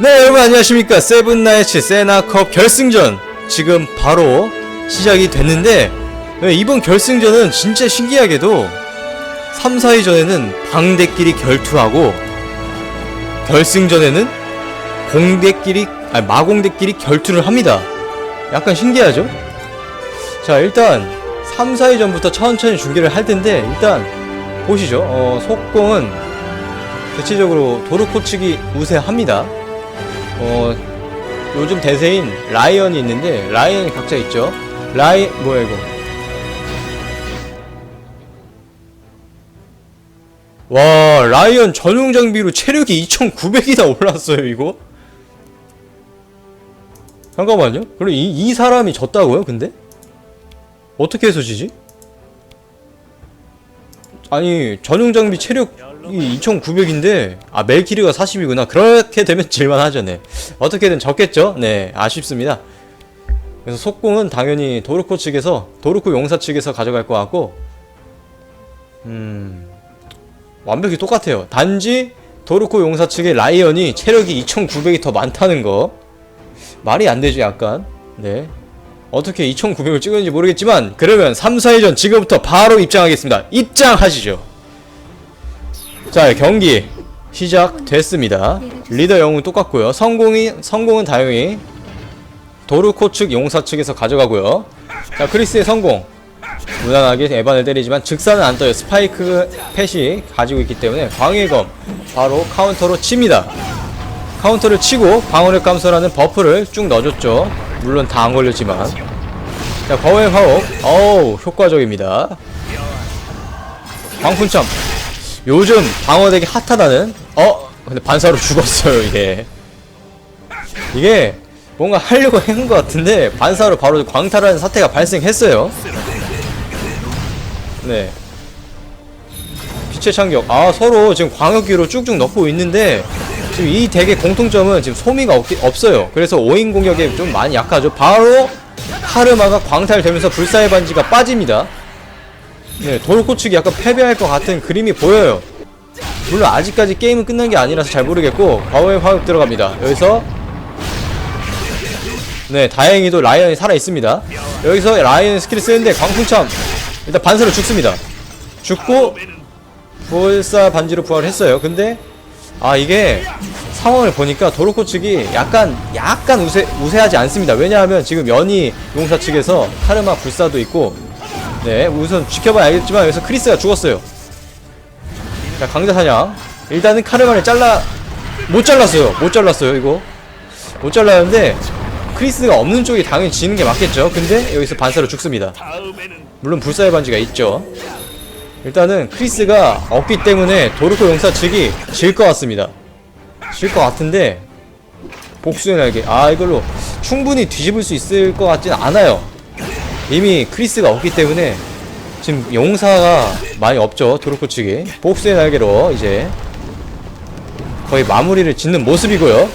네 여러분 안녕하십니까? 세븐나이츠 세나컵 결승전 지금 바로 시작이 됐는데 네, 이번 결승전은 진짜 신기하게도 3, 4위 전에는 방대끼리 결투하고 결승전에는 공대끼리 아니 마공대끼리 결투를 합니다. 약간 신기하죠? 자 일단 3, 4위 전부터 천천히 중계를 할 텐데 일단 보시죠. 어, 속공은 대체적으로 도르코 측이 우세합니다 어 요즘 대세인 라이언이 있는데 라이언이 각자 있죠 라이 뭐야 이거 와 라이언 전용 장비로 체력이 2900이나 올랐어요 이거 잠깐만요 그럼 이, 이 사람이 졌다고요 근데? 어떻게 해서 지지? 아니 전용 장비 체력 이 2900인데 아 멜키리가 40이구나. 그렇게 되면 질만하죠 네. 어떻게든 졌겠죠? 네 아쉽습니다. 그래서 속공은 당연히 도르코 측에서 도르코 용사 측에서 가져갈 것 같고 음 완벽히 똑같아요. 단지 도르코 용사 측의 라이언이 체력이 2900이 더 많다는 거. 말이 안 되죠 약간. 네. 어떻게 2900을 찍었는지 모르겠지만 그러면 3, 4회전 지금부터 바로 입장하겠습니다. 입장하시죠 자 경기 시작됐습니다. 리더 영웅 똑같고요. 성공이 성공은 다행히 도르코 측 용사 측에서 가져가고요. 자 크리스의 성공. 무난하게 에반을 때리지만 즉사는 안 떠요. 스파이크 펫이 가지고 있기 때문에 광해검 바로 카운터로 칩니다. 카운터를 치고 방어력 감소라는 버프를 쭉 넣어줬죠. 물론 다 안 걸렸지만. 자 거의 화옥. 어우 효과적입니다. 광fun참 요즘 방어 되게 핫하다는 어? 근데 반사로 죽었어요 이게. 이게 뭔가 하려고 한 것 같은데 반사로 바로 광탈하는 사태가 발생했어요. 네. 빛의 창격. 아 서로 지금 광역기로 쭉쭉 넣고 있는데 지금 이 덱의 공통점은 지금 소미가 없, 없어요. 그래서 5인 공격에 좀 많이 약하죠. 바로 카르마가 광탈되면서 불사의 반지가 빠집니다 네 도르코 측이 약간 패배할 것 같은 그림이 보여요. 물론 아직까지 게임은 끝난 게 아니라서 잘 모르겠고 과거의 화육 들어갑니다. 여기서 네 다행히도 라이언이 살아있습니다. 여기서 라이언 스킬을 쓰는데 광풍참 일단 반사로 죽습니다. 죽고 불사 반지로 부활했어요. 근데 아 이게 상황을 보니까 도로코 측이 약간 약간 우세, 우세하지 않습니다. 왜냐하면 지금 연희 용사 측에서 카르마 불사도 있고 네 우선 지켜봐야 알겠지만 여기서 크리스가 죽었어요. 자 강자 사냥. 일단은 카르마를 잘라 못 잘랐어요. 못 잘랐어요 이거. 못 잘랐는데 크리스가 없는 쪽이 당연히 지는 게 맞겠죠. 근데 여기서 반사로 죽습니다. 물론 불사의 반지가 있죠. 일단은 크리스가 없기 때문에 도르코 용사 측이 질 것 같습니다. 질 것 같은데 복수의 날개. 아 이걸로 충분히 뒤집을 수 있을 것 같진 않아요 이미 크리스가 없기 때문에 지금 용사가 많이 없죠 도르코 측이. 복수의 날개로 이제 거의 마무리를 짓는 모습이고요.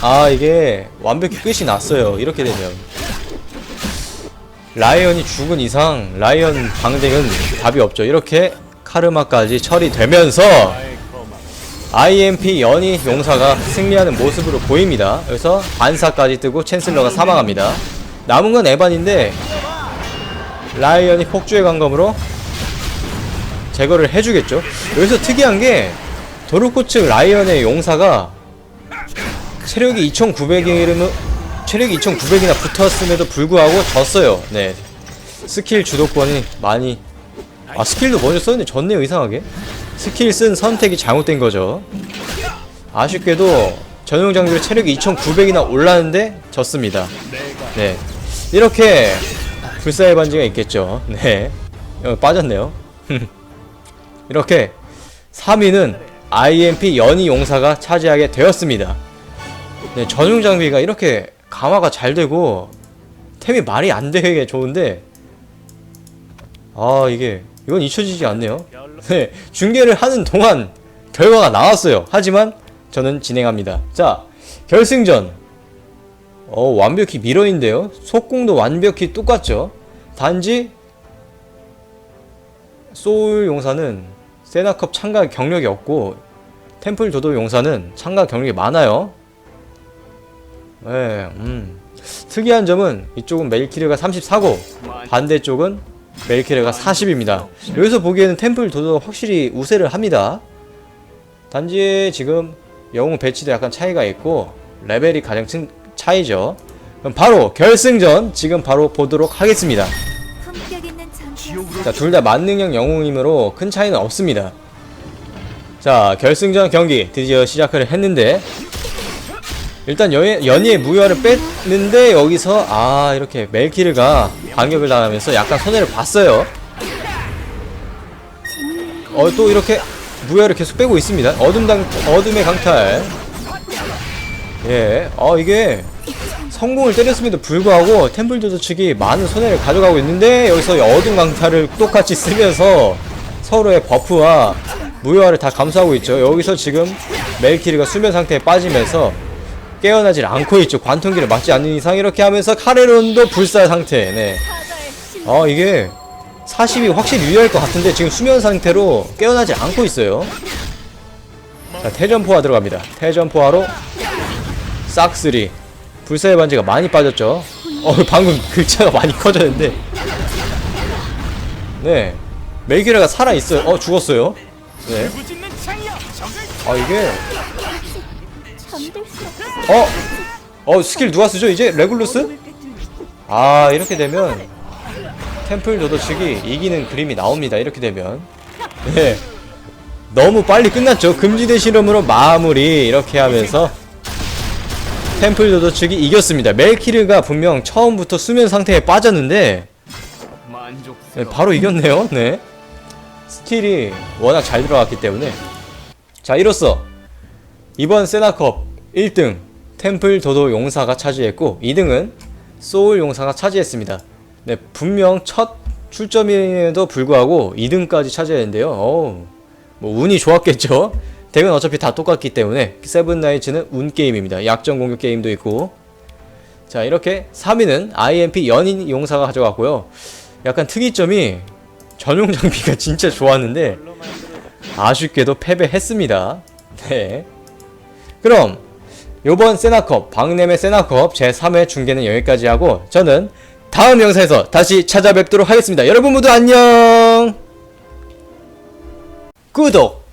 아 이게 완벽히 끝이 났어요. 이렇게 되면. 라이언이 죽은 이상 라이언 방댕은 답이 없죠. 이렇게 카르마까지 처리되면서 IMP 연희 용사가 승리하는 모습으로 보입니다. 여기서 반사까지 뜨고 챈슬러가 사망합니다. 남은 건 에반인데 라이언이 폭주의 강검으로 제거를 해주겠죠. 여기서 특이한 게 도르코 측 라이언의 용사가 체력이 2900이면 체력이 2900이나 붙었음에도 불구하고 졌어요. 네. 스킬 주도권이 많이 아 스킬도 먼저 썼는데 졌네요 이상하게 스킬 쓴 선택이 잘못된 거죠. 아쉽게도 전용 장비로 체력이 2900이나 올랐는데 졌습니다. 네. 이렇게 불사의 반지가 있겠죠. 네. 어, 빠졌네요. 이렇게 3위는 IMP 연희 용사가 차지하게 되었습니다. 네, 전용 장비가 이렇게 강화가 잘 되고 템이 말이 안 되게 좋은데 아 이게 이건 잊혀지지 않네요 네 중계를 하는 동안 결과가 나왔어요. 하지만 저는 진행합니다. 자 결승전. 어 완벽히 미러인데요. 속공도 완벽히 똑같죠. 단지 소울 용사는 세나컵 참가 경력이 없고 템플 도도 용사는 참가 경력이 많아요. 네, 음. 특이한 점은 이쪽은 멜키르가 34고 반대쪽은 멜키르가 40입니다. 여기서 보기에는 템플 도도가 확실히 우세를 합니다. 단지 지금 영웅 배치도 약간 차이가 있고 레벨이 가장 친, 차이죠. 그럼 바로 결승전 지금 바로 보도록 하겠습니다. 자, 둘 다 만능형 영웅이므로 큰 차이는 없습니다. 자, 결승전 경기 드디어 시작을 했는데 일단 연, 연이의 무효화를 뺐는데 여기서 아 이렇게 멜키르가 반격을 당하면서 약간 손해를 봤어요. 어 또 이렇게 무효화를 계속 빼고 있습니다. 어둠 당 어둠의 강탈. 예, 어 이게 성공을 때렸음에도 불구하고 템플도드 측이 많은 손해를 가져가고 있는데 여기서 이 어둠 강타를 똑같이 쓰면서 서로의 버프와 무효화를 다 감수하고 있죠. 여기서 지금 멜키르가 수면 상태에 빠지면서 깨어나질 않고 있죠. 관통기를 맞지 않는 이상 이렇게 하면서 카레론도 불사 상태. 네. 어 이게 40이 확실히 유리할 것 같은데 지금 수면 상태로 깨어나지 않고 있어요. 자 태전포화 들어갑니다. 태전포화로 싹쓰리 불사의 반지가 많이 빠졌죠. 어 방금 글자가 많이 커졌는데. 네. 멜기라가 살아 있어요. 어 죽었어요. 네. 아 이게 어? 어? 어 스킬 누가 쓰죠 이제? 레굴루스? 아 이렇게 되면 템플 도도 측이 이기는 그림이 나옵니다 이렇게 되면. 네. 너무 빨리 끝났죠? 금지대 실험으로 마무리 이렇게 하면서 템플 도도 측이 이겼습니다. 멜키르가 분명 처음부터 수면 상태에 빠졌는데 네, 바로 이겼네요. 네. 스킬이 워낙 잘 들어갔기 때문에. 자 이로써 이번 세나컵 1등 템플 도도 용사가 차지했고 2등은 소울 용사가 차지했습니다. 네, 분명 첫 출점임에도 불구하고 2등까지 차지했는데요. 어우, 뭐 운이 좋았겠죠. 덱은 어차피 다 똑같기 때문에 세븐 나이츠는 운 게임입니다. 약점 공격 게임도 있고. 자, 이렇게 3위는 IMP 연인 용사가 가져갔고요. 약간 특이점이 전용 장비가 진짜 좋았는데 아쉽게도 패배했습니다. 네. 그럼 요번 세나컵 박nem의 세나컵 제3회 중계는 여기까지 하고 저는 다음 영상에서 다시 찾아뵙도록 하겠습니다. 여러분 모두 안녕. 구독